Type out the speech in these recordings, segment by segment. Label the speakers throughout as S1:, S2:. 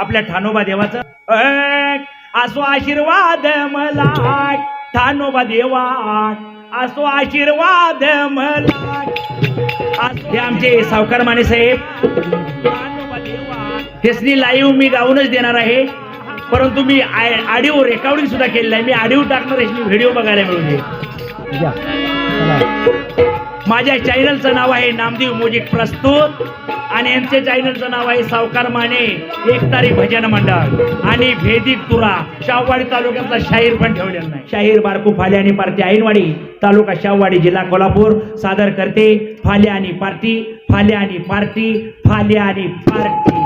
S1: आपल्या ठाणोबा देवाचं. असो आशीर्वाद मला. ठाणोबा देवा असो आशीर्वाद मला. हे आमचे सावकार माने साहेब. हेसनी लाईव्ह मी गाऊनच देणार आहे. परंतु मी ऑडिओ रेकॉर्डिंग सुद्धा केलेलं आहे. मी ऑडिओ टाकणार आहे व्हिडिओ बघायला मिळून माझ्या चॅनलचं नाव आहे नामदेव मोजिक प्रस्तुत. आणि यांचे चॅनलचं नाव आहे सावकार माने. एकतारी भजन मंडळ. आणि भेदिक तुरा. शाहवाडी तालुक्यातला शाहीर पण ठेवलेला नाही. शाहीर बारकू फाले आणि पार्टी आईनवाडी तालुका शाहवाडी जिल्हा कोल्हापूर. सादर करते फाले आणि पार्टी फाले आणि पार्टी फाले आणि पार्टी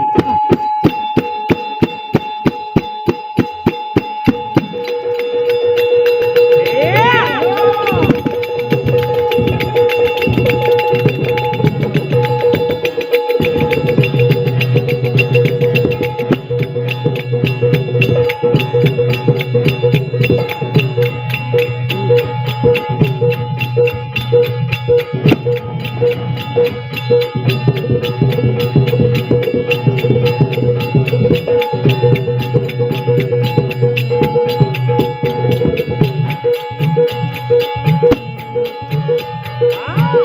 S1: वाढवल्या असो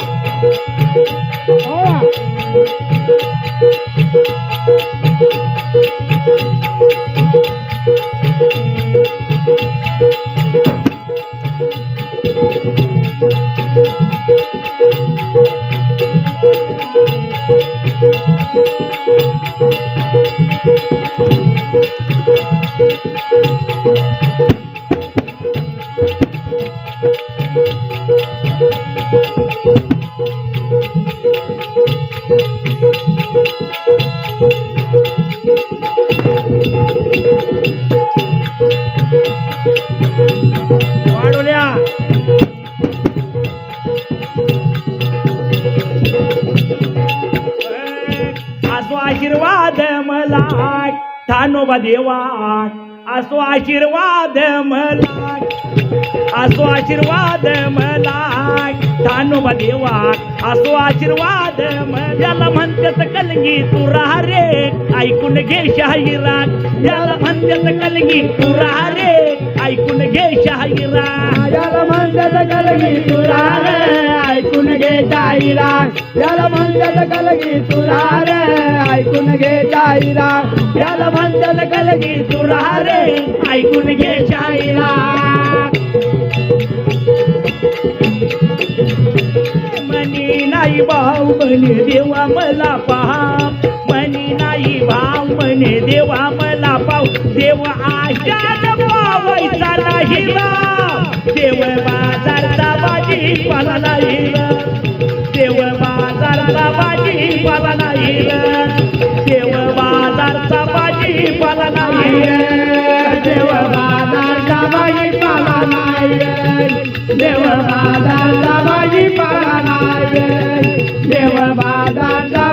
S1: आशीर्वाद मला ठाणोबा देवा. असो आशीर्वाद मला. असो आशीर्वाद मला. ठाणोबा देवा असो आशीर्वाद त्याला म्हणतात कलगी तू राहा रे. ऐकून घे शाहिरा त्याला म्हणतात कलगी तू राहा रे. ऐकून घे शाहिरा
S2: याला म्हणतात कलगी तू राहा रे. ऐकून घे जाईरा याला म्हणतात कलगी तू राहा रे. ऐकून घे जाईरा याला म्हणतात कलगी
S1: तू राहा रे. ऐकून घे शाहिरा नाही भाव म्हणे देवा मला पहा. मनी नाही भाव म्हणे देवा मला पाव देव आशात पावायचा नाही देव बाजारचा भाजी पाला नाही देव बाजारचा भाजी पाला नाही देव बाजारचा भाजी पाला नाही
S2: देव बाजारचा बाजी देव बाजारचा बाजी देव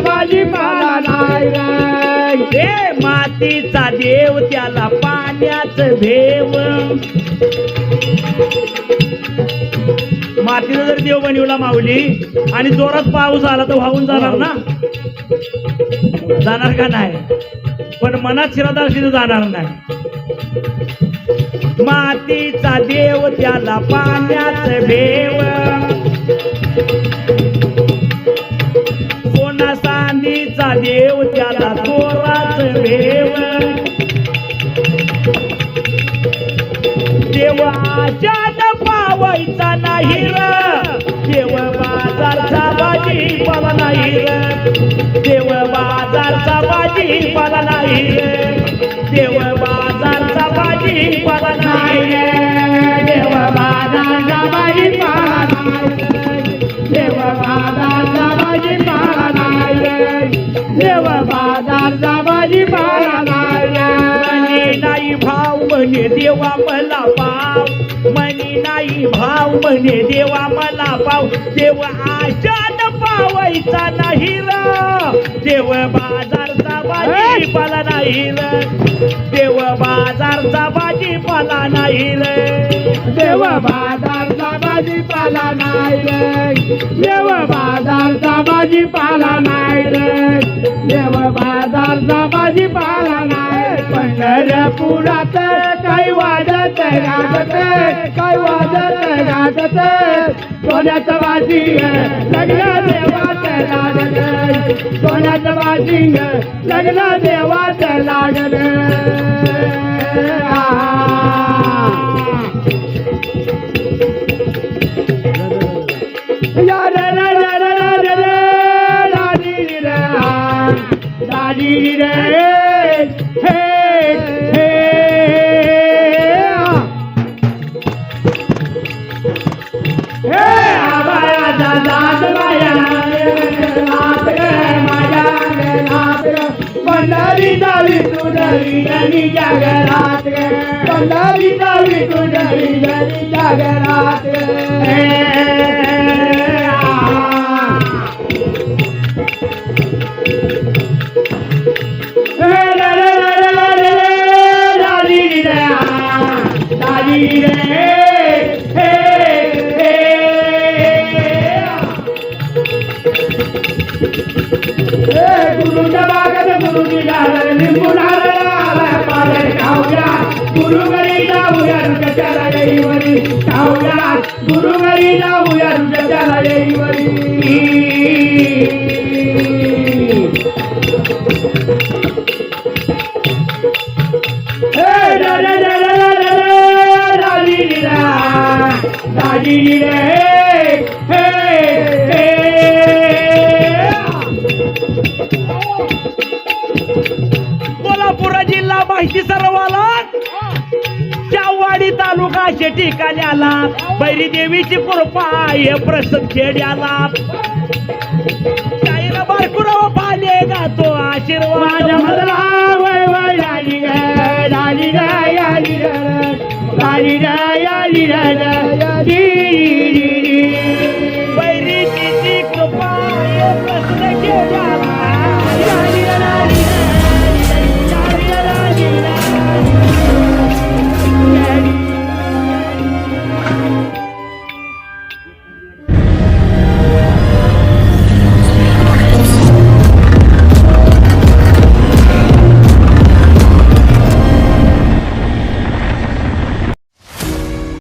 S2: बाजी
S1: हे मातीचा देव त्याला पाण्याच भेव. मातीचा जर देव बनवला माऊली आणि जोरात पाऊस आला तर वाहून जाणार ना? जाणार का नाही? पण मनात श्रद्धा जाणार नाही. मातीचा देव त्याला पाण्याचं भेव सोना चांदीचा देव त्याला चोराच भेव देवाच्या पावायचा नाही देव बाजारचा भाजी पाला नाही देव बाजारचा भाजी पाला नाही देव म्हणे देवा मला पाव मनी नाही भाव म्हणे देवा मला पाव देव आशात पावायचा नाही र देव बाजारचा भाजीपाला नाही र देव बाजारचा भाजीपाला नाही रे.
S2: देव बाजारचा भाजीपाला नाही रे. देव बाजारचा भाजीपाला नाही रे. देव बाजारचा भाजीपाला नाही पंढरपुरात काही वाजत गाजत काही वाजत गाजत सोन्याचं वासिंग लग्न देवात लागत सोन्याचं वासिंग लग्न देवात लागत या रे रे रे तुझरी जगरात जागरात गे पंढरी जावी तुझरी जनी जागरात गुरुच्या गुरुजी झालं पाले खाऊया जाऊया रुच्याला येईवरी खाऊया गुरु जाऊया रुच्याला येईवरी
S1: ठिकाण्याला बैरी देवीची कृपा हे प्रसंग खेड्याला पाले गातो आशीर्वाद
S2: मधला वय वय आली रा